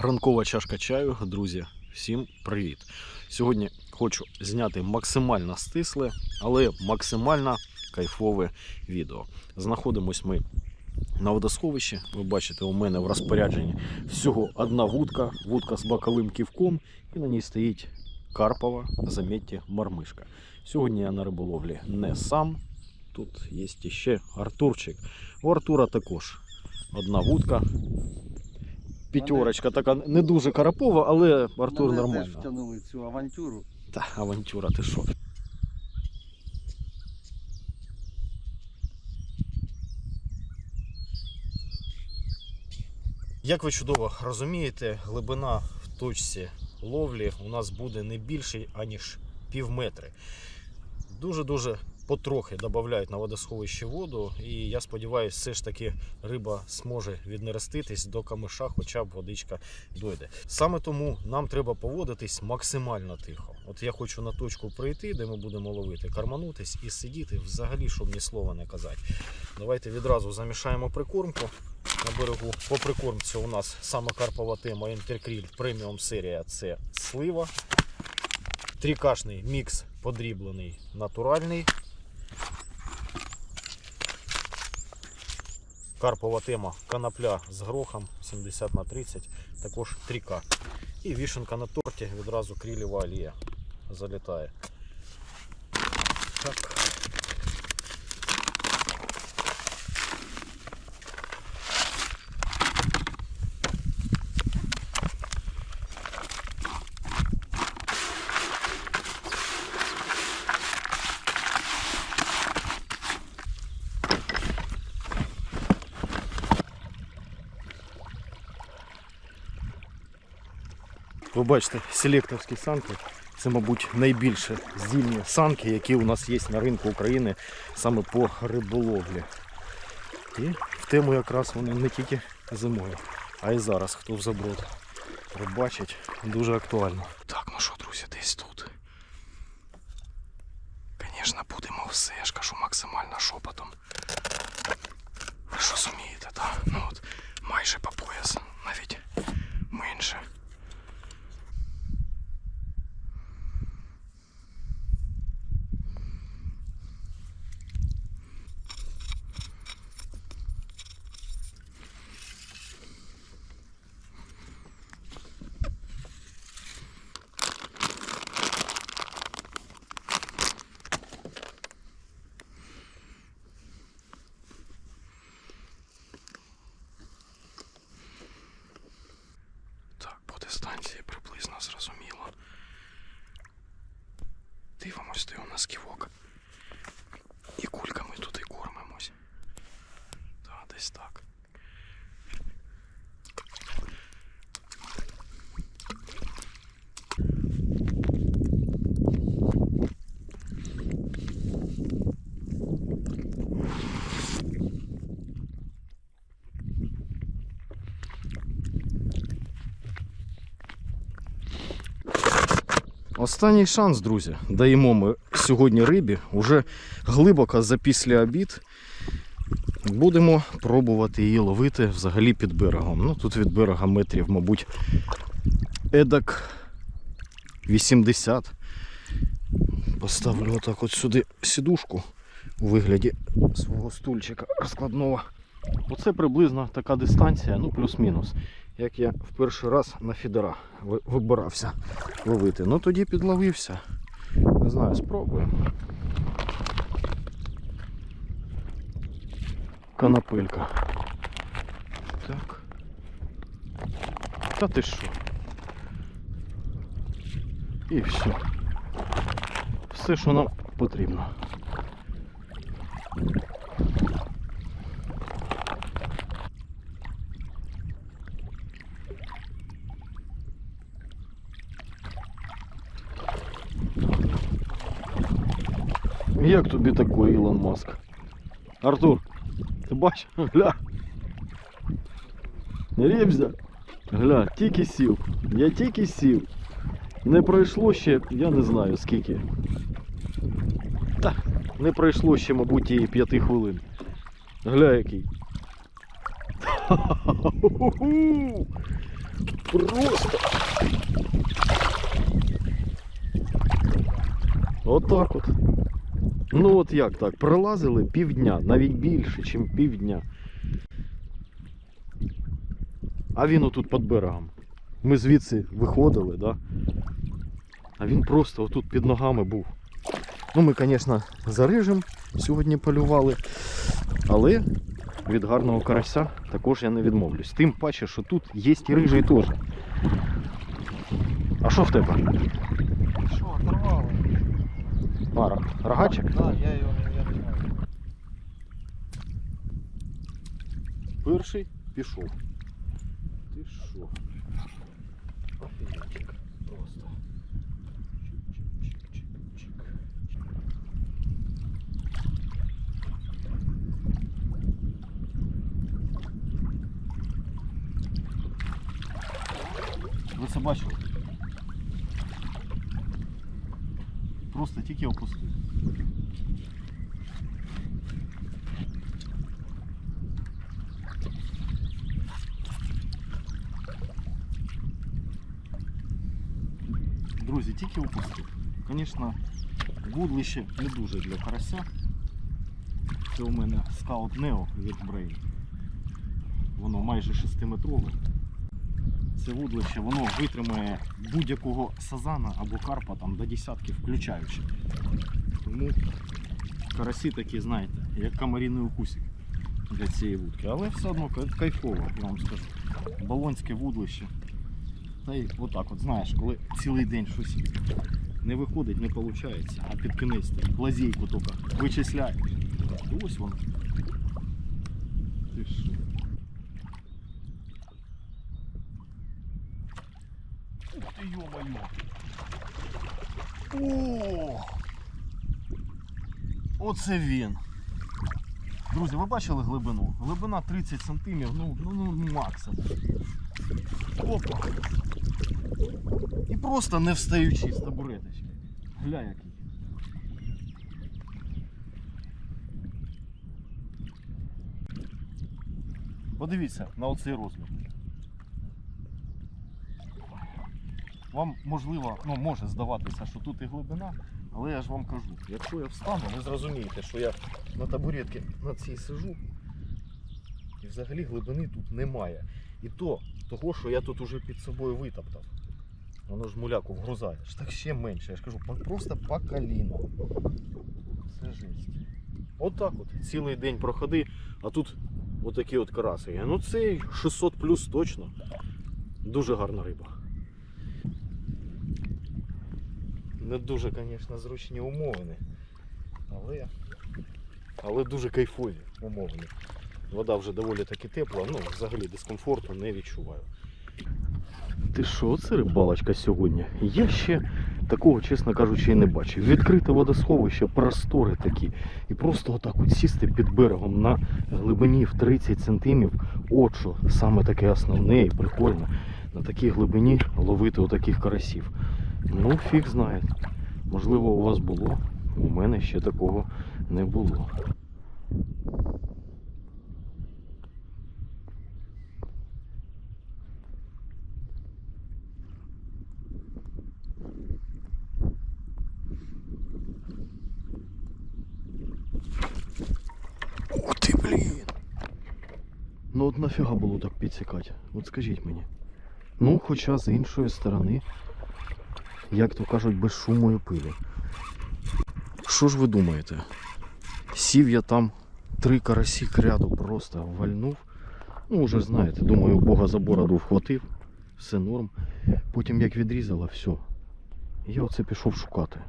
ранкова чашка чаю, друзі. Всім привіт! Сьогодні хочу зняти максимально стисле, але максимально кайфове відео. Знаходимось ми на водосховищі. Ви бачите, у мене в розпорядженні всього одна вудка, вудка з боковим ківком, і на ній стоїть карпова, замітьте, мармишка. Сьогодні я на риболовлі не сам. Тут є ще Артурчик. У Артура також одна вудка. П'ятерочка така не дуже карапова, але Артур Мене нормально. теж втягнули цю авантюру. Та авантюра, ти що? Як ви чудово розумієте, глибина в точці ловлі у нас буде не більше, аніж пів метри. Дуже-дуже потрохи додають на водосховище воду, і я сподіваюся, все ж таки риба зможе віднереститись до камиша, хоча б водичка дойде. Саме тому нам треба поводитись максимально тихо. От я хочу на точку прийти, де ми будемо ловити, карманутись і сидіти взагалі, щоб ні слова не казати. Давайте відразу замішаємо прикормку. На берегу по прикормці у нас саме карпова тема Інтеркріль преміум серія це слива. Трикашний мікс подріблений натуральний. Карпова тема канапля з грохом 70 на 30, також 3К. І вішенка на торті відразу крилева олія залітає. Так. Ви бачите, селекторські санки. Це, мабуть, найбільше здільні санки, які у нас є на ринку України саме по риболовлі. І в тему якраз вони не тільки зимою, а й зараз, хто в заброд рибачить, дуже актуально. Так, ну що, друзі, десь тут. Звісно, будемо все, я ж кажу, максимально шепотом. Ви ж розумієте, так? Ну от майже по пояс, навіть менше. Так, по дистанції приблизно зрозуміло. Дивимось, де у нас ківок. І кульками тут і кормимось. Так, десь так. Останній шанс, друзі. Даємо ми сьогодні рибі уже глибоко за після обід. Будемо пробувати її ловити взагалі під берегом. Ну, тут від берега метрів, мабуть, едак 80. Поставлю отак от сюди сідушку у вигляді свого стульчика розкладного. Оце приблизно така дистанція, ну плюс-мінус. Як я в перший раз на фідера вибирався ловити. Ну тоді підловився. Не знаю, спробуємо. Канапелька. Так. Та ти що? І все. Все, що нам потрібно. Як тобі такий Ілон Маск? Артур, ти бачиш? Гля. Рібзя. Гля, тільки сів. Я тільки сів. Не пройшло ще, я не знаю скільки. Та, не пройшло ще, мабуть, і п'яти хвилин. Гля який. Просто. Отак от. Ну от як так? Пролазили півдня, навіть більше, ніж півдня. А він отут під берегом. Ми звідси виходили, да? А він просто отут під ногами був. Ну, ми, звісно, за рижем сьогодні полювали, але від гарного карася також я не відмовлюсь. Тим паче, що тут є і рижий теж. А що в тебе? Пара. Рогачик? Да, я його я не знаю. Перший пішов. Ти що? Офігенчик. Просто. Чик-чик-чик-чик-чик. Ви це бачили? Просто тільки опустив. Друзі, тільки опустив. Звісно, вудлище не дуже для карася. Це у мене скаут Neo від Brain. Воно майже 6-метрове. Це вудлище, воно витримає будь-якого сазана або карпа там до десятки включаючи. Тому карасі такі, знаєте, як комаріний укусик для цієї вудки. Але все одно кайфово, я вам скажу. Болонське вудлище. Та й отак от, знаєш, коли цілий день щось не виходить, не виходить, а під кінець ти лазейку тільки вичисляєш. І ось воно. Ти що? Ух ти йо-моє! Оце він! Друзі, ви бачили глибину? Глибина 30 сантимів, ну, ну, ну максимум. Опа! І просто не встаючи з табуреточки. Гля який. Подивіться на оцей розмір. Вам можливо, ну може здаватися, що тут і глибина, але я ж вам кажу, якщо я встану, ви зрозумієте, що я на табуретці на цій сижу. І взагалі глибини тут немає. І то того, що я тут уже під собою витоптав. Воно ж муляку вгрузає. Ж так ще менше. Я ж кажу, просто по коліно. Це жесть. От так от. Цілий день проходи, а тут отакі от караси. Ну це 600 плюс точно. Дуже гарна риба. Не дуже, звісно, зручні умовини. Але, але дуже кайфові умовини. Вода вже доволі таки тепла, ну взагалі дискомфорту не відчуваю. Ти що, це рибалочка сьогодні? Я ще такого, чесно кажучи, і не бачив. Відкрите водосховище, простори такі. І просто отак от сісти під берегом на глибині в 30 сантимів. От що саме таке основне і прикольне. На такій глибині ловити отаких карасів. Ну, фіг знає. Можливо, у вас було. У мене ще такого не було. Ух ти, блін! Ну от нафіга було так підсікати? От скажіть мені. Ну, хоча з іншої сторони, як то кажуть, без шуму і пилі. Що ж ви думаєте? Сів я там три карасі кряду просто вальнув. Ну, вже знаєте, думаю, Бога за бороду вхватив, все норм. Потім як відрізало, все. Я оце пішов шукати.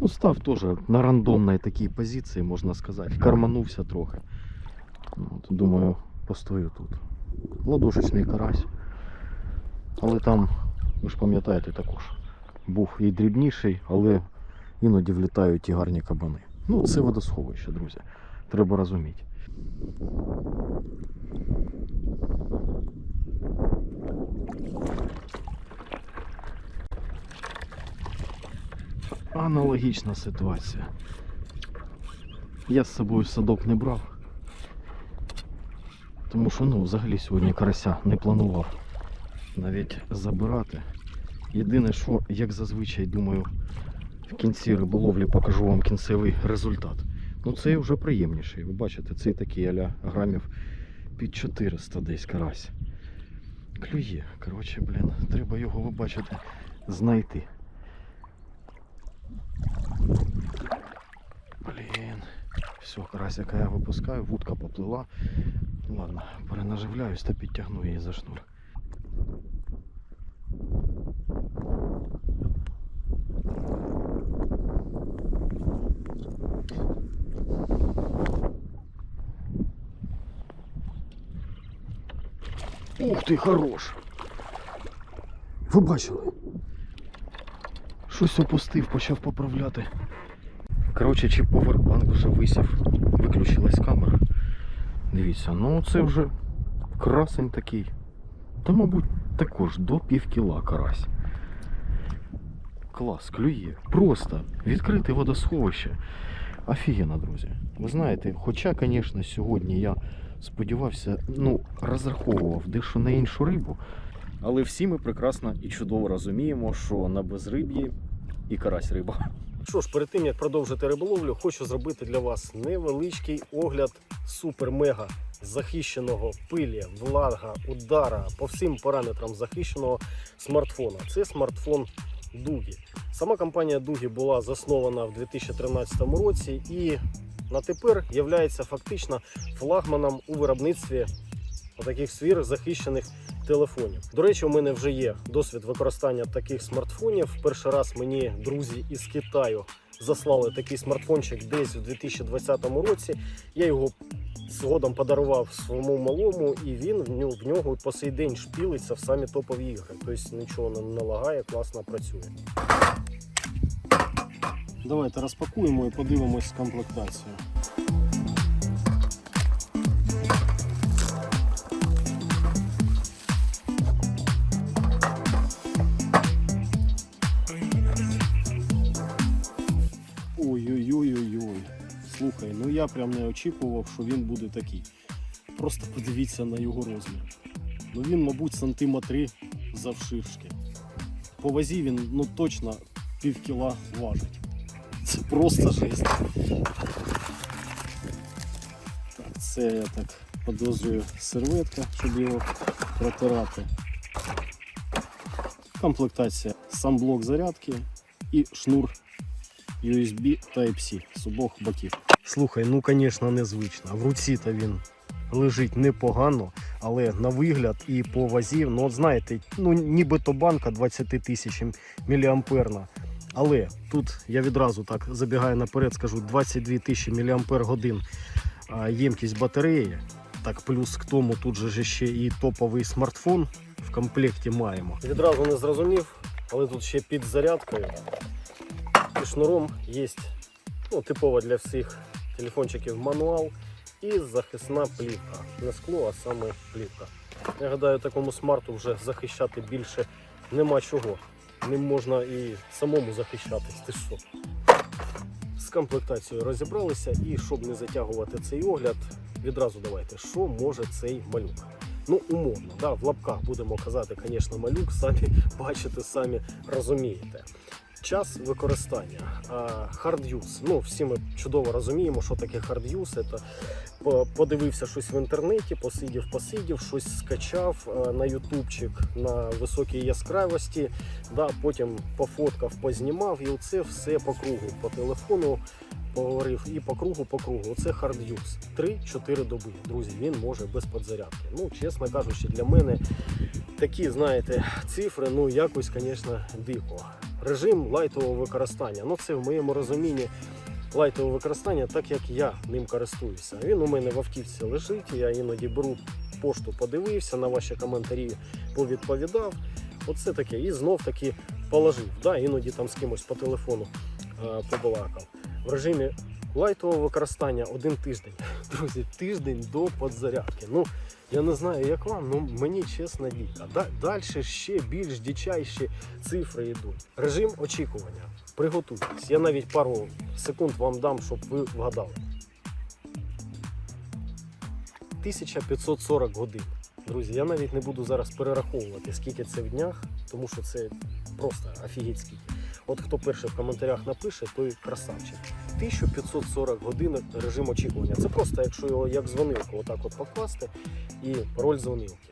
Ну, став теж на рандомній такій позиції, можна сказати. Карманувся трохи. Ну, От, думаю, постою тут. Ладошечний карась. Але там, ви ж пам'ятаєте також, був і дрібніший, але іноді влітають і гарні кабани. Ну, це водосховище, друзі. Треба розуміти. Аналогічна ситуація. Я з собою садок не брав. Тому що ну, взагалі сьогодні карася не планував. навіть забирати. Єдине, що, як зазвичай, думаю, в кінці риболовлі покажу вам кінцевий результат. Ну цей вже приємніший. Ви бачите, цей такий аля грамів під 400 десь карась. Клює. Коротше, блін, треба його, ви бачите, знайти. Блін. Все, карасика я випускаю, вудка поплила. Ладно, перенаживляюсь та підтягну її за шнур. Ух ти, хорош! Ви бачили? Щось опустив, почав поправляти. Коротше, чи повербанк вже висів. Виключилась камера. Дивіться, ну це вже красень такий. Та, мабуть, також до пів кіла карась. Клас, клює. Просто відкрите водосховище. Офігенно, друзі. Ви знаєте, хоча, звісно, сьогодні я сподівався, ну, розраховував дещо на іншу рибу. Але всі ми прекрасно і чудово розуміємо, що на безриб'ї і карась риба. Що ж, перед тим як продовжити риболовлю, хочу зробити для вас невеличкий огляд супер-мега захищеного пилі, влага, удара по всім параметрам захищеного смартфона. Це смартфон Дугі. Сама компанія Дугі була заснована в 2013 році і на тепер є фактично флагманом у виробництві таких свір захищених телефонів. До речі, у мене вже є досвід використання таких смартфонів. Перший раз мені друзі із Китаю заслали такий смартфончик десь у 2020 році. Я його згодом подарував своєму малому, і він в нього, в нього по сей день шпілиться в самі топові ігри. Тобто нічого не налагає, класно працює. Давайте розпакуємо і подивимось комплектацію. Я прям не очікував, що він буде такий. Просто подивіться на його розмір. Ну він, мабуть, сантиметри завширшки. По вазі він ну точно пів кіла важить. Це просто жесть. Так, це я так подозрюю серветка, щоб його протирати. Комплектація сам блок зарядки і шнур USB Type-C з обох боків. Слухай, ну звісно, незвично. В руці то він лежить непогано, але на вигляд і по вазі, ну от знаєте, ну нібито банка 20 тисяч міліамперна. Але тут я відразу так забігаю наперед, скажу 22 тисячі міліампер годин ємкість батареї. Так, плюс к тому тут же ще і топовий смартфон в комплекті маємо. Відразу не зрозумів, але тут ще під зарядкою і шнуром є ну, типова для всіх телефончиків мануал і захисна плівка. Не скло, а саме плівка. Я гадаю, такому смарту вже захищати більше нема чого. Ним можна і самому захищатись. Ти що? З комплектацією розібралися і щоб не затягувати цей огляд, відразу давайте, що може цей малюк. Ну, умовно, да, в лапках будемо казати, звісно, малюк, самі бачите, самі розумієте. Час використання. Hard use. Ну, всі ми чудово розуміємо, що таке hard use. Це подивився щось в інтернеті, посидів, посидів, щось скачав е, на ютубчик на високій яскравості. Да, потім пофоткав, познімав, і оце все по кругу, по телефону поговорив і по кругу, по кругу. Оце hard use. 3-4 доби. Друзі, він може без подзарядки. Ну, чесно кажучи, для мене такі, знаєте, цифри, ну якось, звісно, дико. Режим лайтового використання. Ну, це в моєму розумінні лайтове використання, так як я ним користуюся. Він у мене в автівці лежить. Я іноді беру пошту, подивився на ваші коментарі, повідповідав. Оце таке. І знов таки положив. Да, іноді там з кимось по телефону е, побалакав. В режимі лайтового використання один тиждень. Друзі, тиждень до подзарядки. Ну, я не знаю, як вам, ну мені чесно дико. Да, Далі ще більш дичайші цифри йдуть. Режим очікування. Приготуйтесь. Я навіть пару секунд вам дам, щоб ви вгадали. 1540 годин. Друзі, я навіть не буду зараз перераховувати, скільки це в днях, тому що це просто офігеть скільки. От хто перший в коментарях напише, той красавчик. 1540 годин режим очікування. Це просто, якщо його як дзвонилку отак от покласти і роль дзвонилки.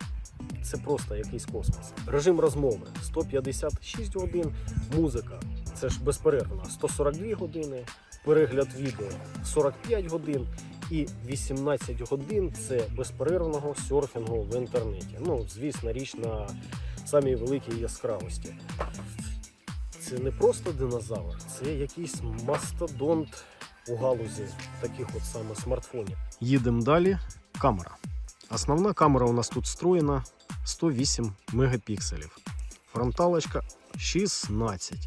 Це просто якийсь космос. Режим розмови 156 годин, музика це ж безперервно 142 години, перегляд відео 45 годин і 18 годин це безперервного серфінгу в інтернеті. Ну, звісно, річ на самій великій яскравості. Це не просто динозавр, це якийсь мастодонт у галузі таких от саме смартфонів. Їдемо далі. Камера. Основна камера у нас тут встроєна 108 мегапікселів. Фронталочка 16.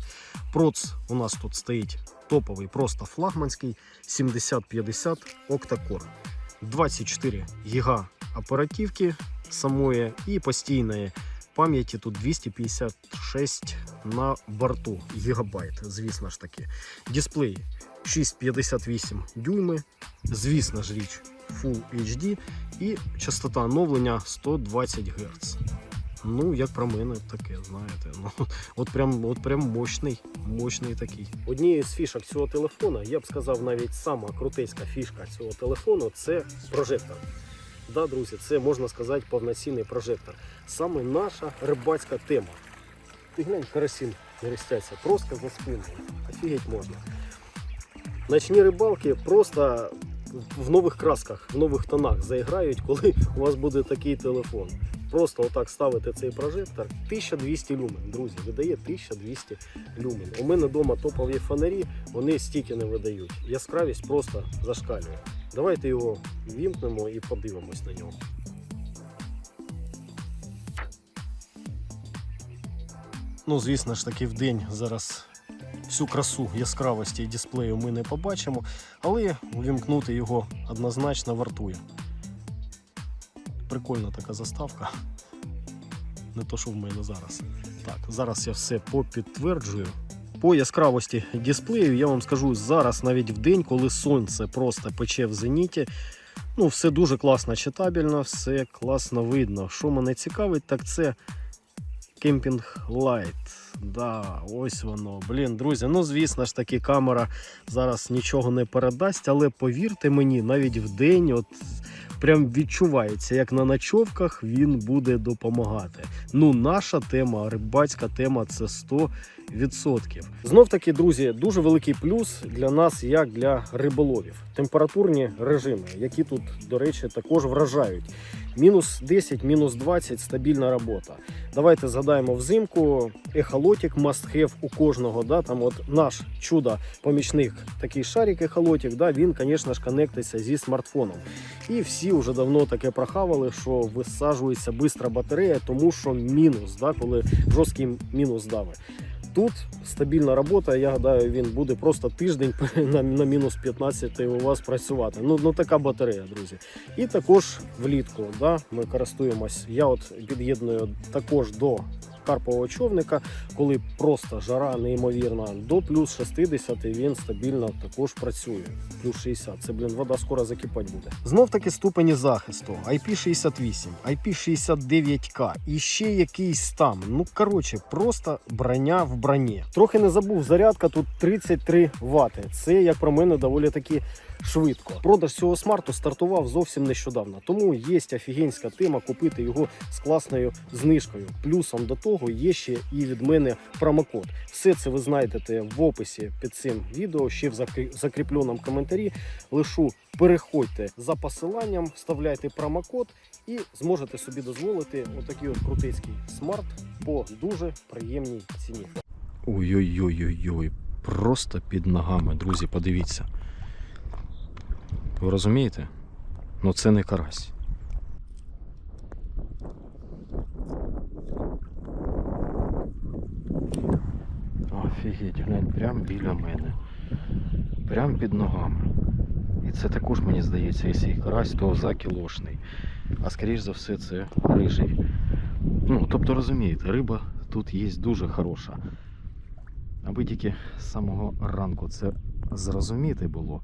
Проц у нас тут стоїть топовий, просто флагманський 7050 октакор. 24 гіга оперативки самої і постійної пам'яті тут 256 на борту гігабайт, звісно ж таки. Дисплей 6,58 дюйми, звісно ж річ Full HD і частота оновлення 120 Гц. Ну, як про мене, таке, знаєте. Ну, от прям, от прям мощний, мощний такий. Однією з фішок цього телефона, я б сказав, навіть сама крутецька фішка цього телефону це прожектор. Да, друзі, це можна сказати повноцінний прожектор. Саме наша рибацька тема. Ти глянь, карасін мерестяться, просто за спиною. Офігеть можна. Ночні рибалки просто в нових красках, в нових тонах заіграють, коли у вас буде такий телефон. Просто отак ставите цей прожектор. 1200 люмен, друзі, видає 1200 люмен. У мене вдома топові фонарі, вони стільки не видають. Яскравість просто зашкалює. Давайте його вімкнемо і подивимось на нього. Ну, звісно ж таки, в день зараз всю красу яскравості дисплею ми не побачимо, але увімкнути його однозначно вартує. Прикольна така заставка. Не то, що в мене зараз. Так, зараз я все попідтверджую. По яскравості дисплею я вам скажу зараз, навіть в день, коли сонце просто пече в зеніті. Ну, все дуже класно читабельно, все класно видно. Що мене цікавить, так це кемпінг лайт. Да, ось воно. Блін, друзі, ну звісно ж таки, камера зараз нічого не передасть, але повірте мені, навіть в день, от прям відчувається, як на ночовках він буде допомагати. Ну, наша тема, рибацька тема, це 100%. Знов таки, друзі, дуже великий плюс для нас, як для риболовів. Температурні режими, які тут, до речі, також вражають. Мінус 10, мінус 20 стабільна робота. Давайте згадаємо взимку. Must have у кожного. Да? Там от наш чудо помічник, такий шарик ехолотик, да? він, звісно ж, конектиться зі смартфоном. І всі вже давно таке прохавали, що висаджується швидко батарея, тому що мінус, да? коли жорсткий мінус дави. Тут стабільна робота, я гадаю, він буде просто тиждень на, на мінус 15 у вас працювати. Ну, ну така батарея, друзі. І також влітку да, ми користуємось. Я от під'єдную також до карпового човника, коли просто жара неймовірна, до плюс 60 він стабільно також працює. Плюс 60. Це, блін, вода скоро закипати буде. Знов таки ступені захисту. IP68, IP69K і ще якийсь там. Ну, коротше, просто броня в броні. Трохи не забув, зарядка тут 33 Вт. Це, як про мене, доволі таки швидко. Продаж цього смарту стартував зовсім нещодавно, тому є офігенська тема купити його з класною знижкою. Плюсом до того є ще і від мене промокод. Все це ви знайдете в описі під цим відео, ще в закріпленому коментарі. Лишу переходьте за посиланням, вставляйте промокод і зможете собі дозволити отакий от крутецький смарт по дуже приємній ціні. Ой-ой-ой-ой-ой. Просто під ногами, друзі, подивіться. Ви розумієте? Ну це не карась. Офігеть, глянь, прям біля мене. Прям під ногами. І це також, мені здається, якщо і карась, то закілошний. А скоріш за все це рижий. Ну, тобто розумієте, риба тут є дуже хороша. Аби тільки з самого ранку це зрозуміти було,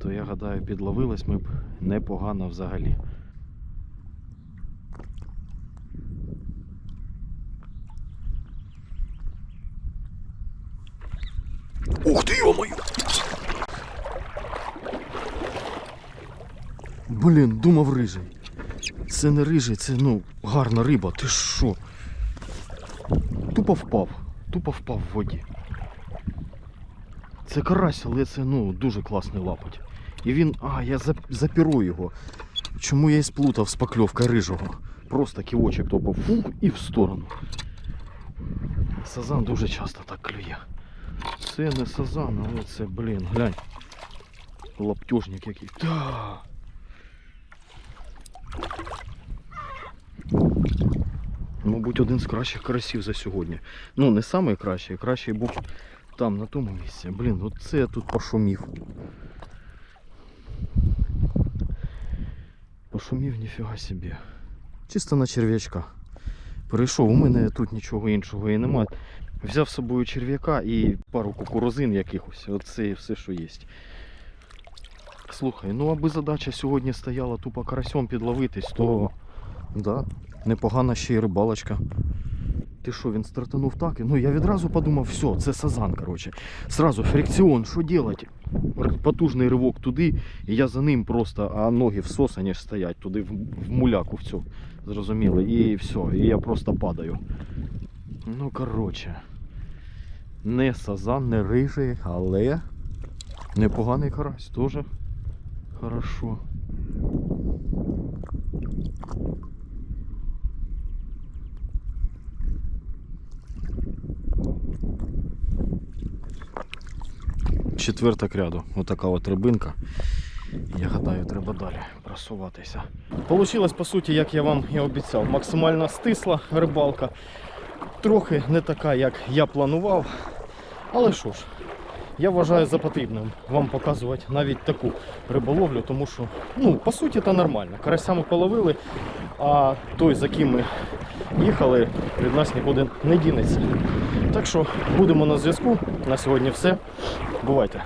то я гадаю, підловились ми б непогано взагалі. Ти! Блін, думав рижий. Це не рижий, це ну гарна риба. Ти що? Тупо впав. Тупо впав в воді. Це карась, але це ну дуже класний лапоть. І він. А, я запіру його. Чому я і сплутав з покльовкою рижого? Просто ківочок топав фух і в сторону. Сазан дуже часто так клює. Це не сазан, але це, блін, глянь. Лаптежник який. Та. Мабуть, один з кращих карасів за сьогодні. Ну, не найкращий, кращий був там, на тому місці. Блін, от це я тут пошумів. Пошумів ніфіга собі. Чисто на черв'ячка. Перейшов, у мене тут нічого іншого і немає. Взяв з собою черв'яка і пару кукурузин якихось. Оце все, що є. Слухай, ну аби задача сьогодні стояла тупо карасьом підловитись, то да, непогана ще й рибалочка. Ти що, він стартанув так? Ну я відразу подумав, все, це сазан, коротше. Сразу фрикціон, що делать? Потужний ривок туди, і я за ним просто, а ноги всосані ж стоять туди в, в муляку в цю. Зрозуміли? І все, і я просто падаю. Ну, коротше. Не сазан, не рижий, але непоганий карась, теж хорошо. Четверта кряду. Отака от рибинка. Я гадаю, треба далі просуватися. Получилось, по суті, як я вам і обіцяв. Максимально стисла рибалка. Трохи не така, як я планував. Але що ж, я вважаю за потрібним вам показувати навіть таку риболовлю, тому що, ну, по суті, це нормально. Карася ми половили, а той, за ким ми їхали, від нас нікуди не дінеться. Так що будемо на зв'язку. На сьогодні все. Бувайте.